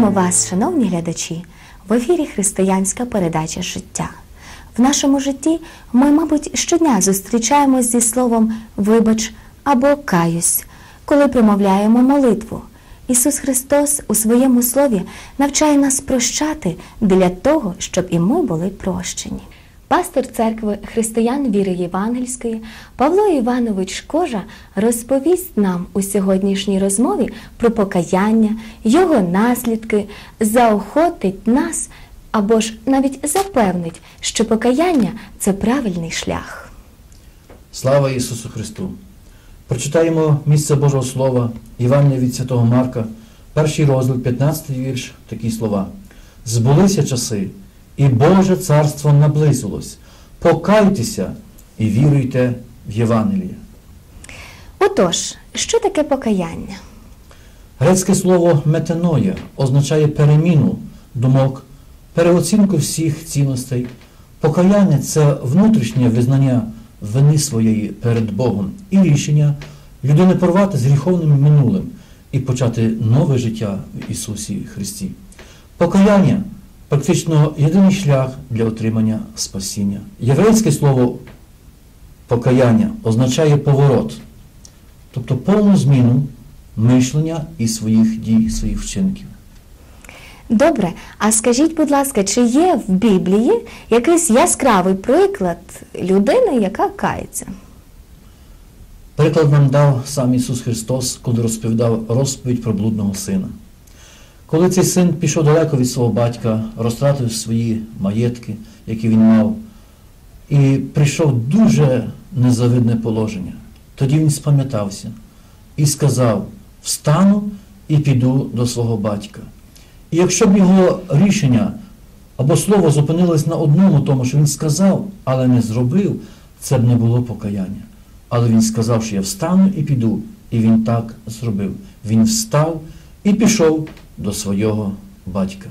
Вітаємо вас, шановні глядачі, в ефірі Християнська передача життя. В нашому житті ми, мабуть, щодня зустрічаємось зі словом вибач або каюсь, коли промовляємо молитву. Ісус Христос у своєму слові навчає нас прощати для того, щоб і ми були прощені. Пастор церкви християн віри Євангельської Павло Іванович Кожа розповість нам у сьогоднішній розмові про покаяння, його наслідки, заохотить нас або ж навіть запевнить, що покаяння це правильний шлях. Слава Ісусу Христу! Прочитаємо місце Божого Слова, Євангелія від Святого Марка, перший розділ, 15 вірш, такі слова. Збулися часи, і Боже царство наблизилось. Покайтеся і віруйте в Євангеліє. Отож, що таке покаяння? Грецьке слово метаноя означає переміну думок, переоцінку всіх цінностей. Покаяння це внутрішнє визнання вини своєї перед Богом і рішення людини порвати з гріховним минулим і почати нове життя в Ісусі Христі. Покаяння практично єдиний шлях для отримання спасіння. Єврейське слово покаяння означає поворот, тобто повну зміну мишлення і своїх дій, своїх вчинків. Добре, а скажіть, будь ласка, чи є в Біблії якийсь яскравий приклад людини, яка кається? Приклад нам дав сам Ісус Христос, коли розповідав розповідь про блудного сина. Коли цей син пішов далеко від свого батька, розтратив свої маєтки, які він мав, і прийшов дуже незавидне положення. Тоді він спам'ятався і сказав: Встану і піду до свого батька. І якщо б його рішення або слово зупинилось на одному тому, що він сказав, але не зробив, це б не було покаяння. Але він сказав, що я встану і піду. І він так зробив. Він встав і пішов до свого батька.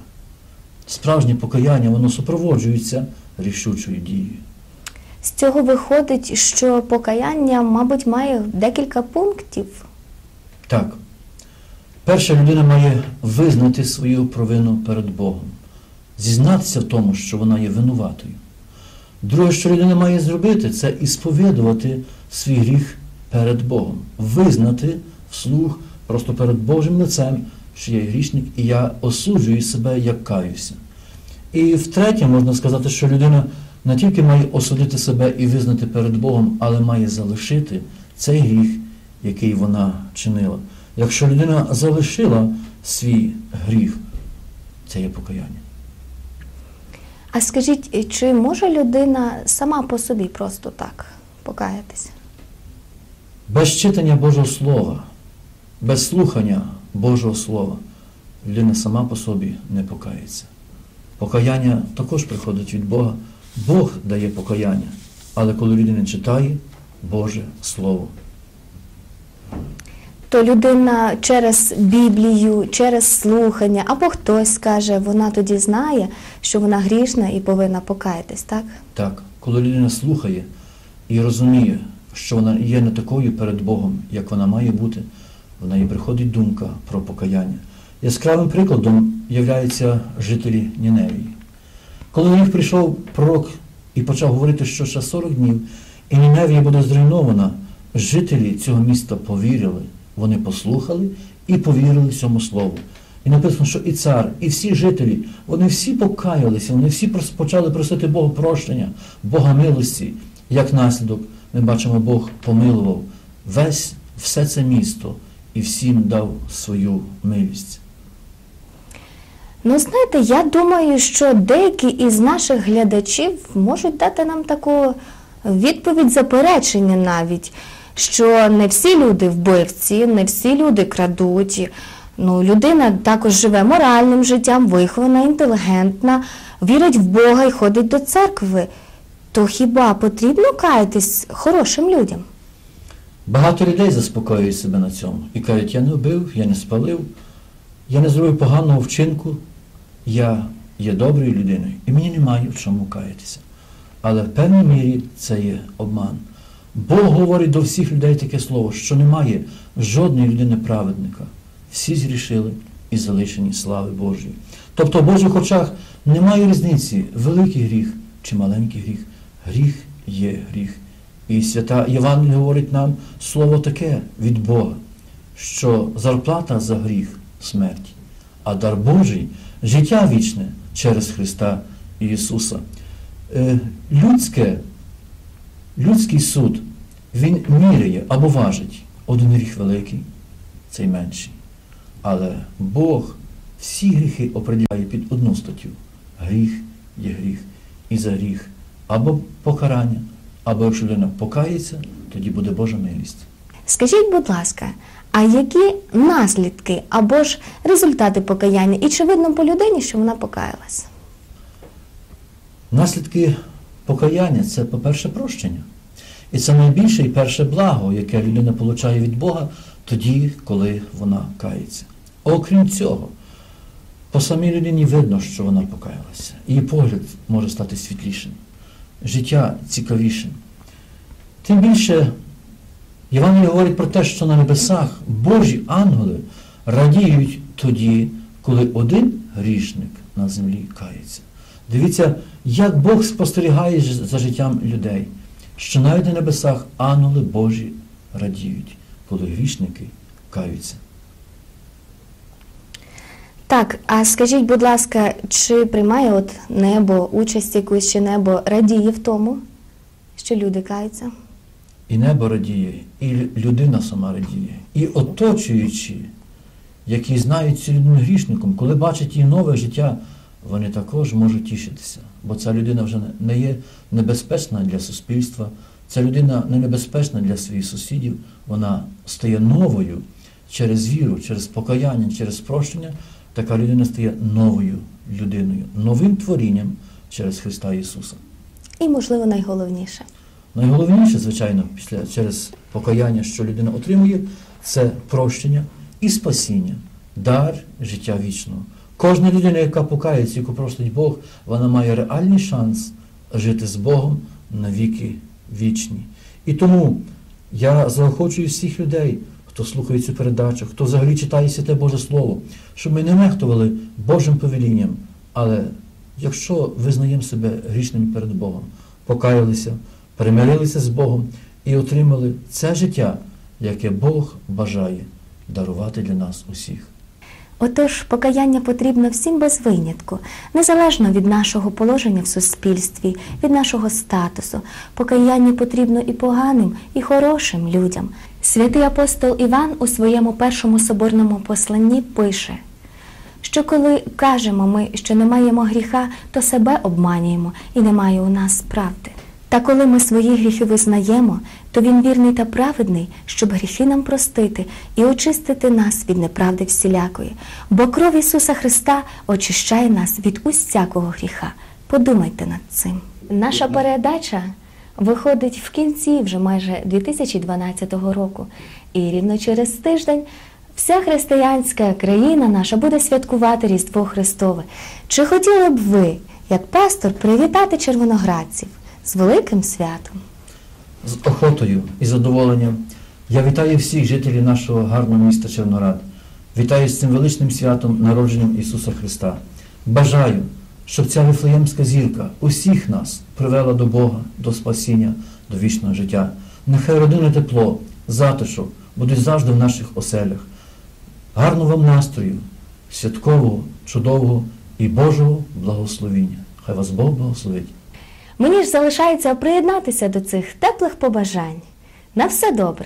Справжнє покаяння, воно супроводжується рішучою дією. З цього виходить, що покаяння, мабуть, має декілька пунктів. Так. Перша людина має визнати свою провину перед Богом, зізнатися в тому, що вона є винуватою. Друге, що людина має зробити, це ісповідувати свій гріх перед Богом, визнати вслух просто перед Божим лицем, що я грішник, і я осуджую себе, як каюся. І втретє, можна сказати, що людина не тільки має осудити себе і визнати перед Богом, але має залишити цей гріх, який вона чинила. Якщо людина залишила свій гріх, це є покаяння. А скажіть, чи може людина сама по собі просто так покаятися? Без читання Божого Слова, без слухання Божого Слова, людина сама по собі не покається. Покаяння також приходить від Бога. Бог дає покаяння, але коли людина читає Боже Слово. То людина через Біблію, через слухання, або хтось скаже, вона тоді знає, що вона грішна і повинна покаятись, так? Так, коли людина слухає і розуміє, що вона є не такою перед Богом, як вона має бути, в неї приходить думка про покаяння. Яскравим прикладом являються жителі Ніневії. Коли до них прийшов пророк і почав говорити, що ще 40 днів, і Ніневія буде зруйнована, жителі цього міста повірили, вони послухали і повірили цьому слову. І написано, що і цар, і всі жителі, вони всі покаялися, вони всі почали просити Бога прощення, Бога милості. Як наслідок, ми бачимо, Бог помилував весь все це місто і всім дав свою милість. Ну, знаєте, я думаю, що деякі із наших глядачів можуть дати нам таку відповідь заперечення навіть, що не всі люди вбивці, не всі люди крадуть. Ну, людина також живе моральним життям, вихована, інтелігентна, вірить в Бога і ходить до церкви. То хіба потрібно каятись хорошим людям? Багато людей заспокоюють себе на цьому і кажуть, я не вбив, я не спалив, я не зробив поганого вчинку, я є доброю людиною і мені немає в чому каятися. Але в певній мірі це є обман. Бог говорить до всіх людей таке слово, що немає жодної людини праведника. Всі зрішили і залишені слави Божої. Тобто в Божих очах немає різниці, великий гріх чи маленький гріх. Гріх є гріх. І свята Євангелія говорить нам слово таке від Бога, що зарплата за гріх смерть, а дар Божий життя вічне через Христа Ісуса. Е, Людське, людський суд, він міряє або важить один гріх великий, цей менший. Але Бог всі гріхи определяє під одну статтю. Гріх є гріх. І за гріх або покарання, або якщо людина покається, тоді буде Божа милість. Скажіть, будь ласка, а які наслідки або ж результати покаяння? І чи видно по людині, що вона покаялась? Наслідки покаяння це, по-перше, прощення. І це найбільше і перше благо, яке людина отримує від Бога тоді, коли вона кається. Окрім цього, по самій людині видно, що вона покаялася. Її погляд може стати світлішим, життя цікавішим. Тим більше, Євангеліє говорить про те, що на небесах Божі ангели радіють тоді, коли один грішник на землі кається. Дивіться, як Бог спостерігає за життям людей, що навіть на небесах ангели Божі радіють, коли грішники каються. Так, а скажіть, будь ласка, чи приймає от небо участь якусь, чи небо радіє в тому, що люди каються? І небо радіє, і людина сама радіє, і оточуючі, які знають цю людину грішником, коли бачать її нове життя, вони також можуть тішитися. Бо ця людина вже не- є небезпечна для суспільства, ця людина не небезпечна для своїх сусідів, вона стає новою через віру, через покаяння, через прощення. Така людина стає новою людиною, новим творінням через Христа Ісуса. І, можливо, найголовніше. Найголовніше, звичайно, після через покаяння, що людина отримує, це прощення і спасіння, дар життя вічного. Кожна людина, яка покається, яку простить Бог, вона має реальний шанс жити з Богом на віки вічні. І тому я заохочую всіх людей, хто слухає цю передачу, хто взагалі читає святе Боже Слово, щоб ми не нехтували Божим повелінням, але якщо визнаємо себе грішними перед Богом, покаялися, примирилися з Богом і отримали це життя, яке Бог бажає дарувати для нас усіх. Отож, покаяння потрібно всім без винятку, незалежно від нашого положення в суспільстві, від нашого статусу. Покаяння потрібно і поганим, і хорошим людям. Святий апостол Іван у своєму першому соборному посланні пише, що коли кажемо ми, що не маємо гріха, то себе обманюємо і немає у нас правди. Та коли ми свої гріхи визнаємо, то він вірний та праведний, щоб гріхи нам простити і очистити нас від неправди всілякої. Бо кров Ісуса Христа очищає нас від усякого гріха. Подумайте над цим. Наша передача виходить в кінці вже майже 2012 року. І рівно через тиждень вся християнська країна наша буде святкувати Різдво Христове. Чи хотіли б ви, як пастор, привітати червоноградців з великим святом? З охотою і задоволенням я вітаю всіх жителів нашого гарного міста Черноград. Вітаю з цим величним святом народженням Ісуса Христа. Бажаю, щоб ця вифлеємська зірка усіх нас привела до Бога, до спасіння, до вічного життя. Нехай родинне тепло, затишок будуть завжди в наших оселях. Гарного вам настрою, святкового, чудового і Божого благословіння. Хай вас Бог благословить. Мені ж залишається приєднатися до цих теплих побажань. На все добре!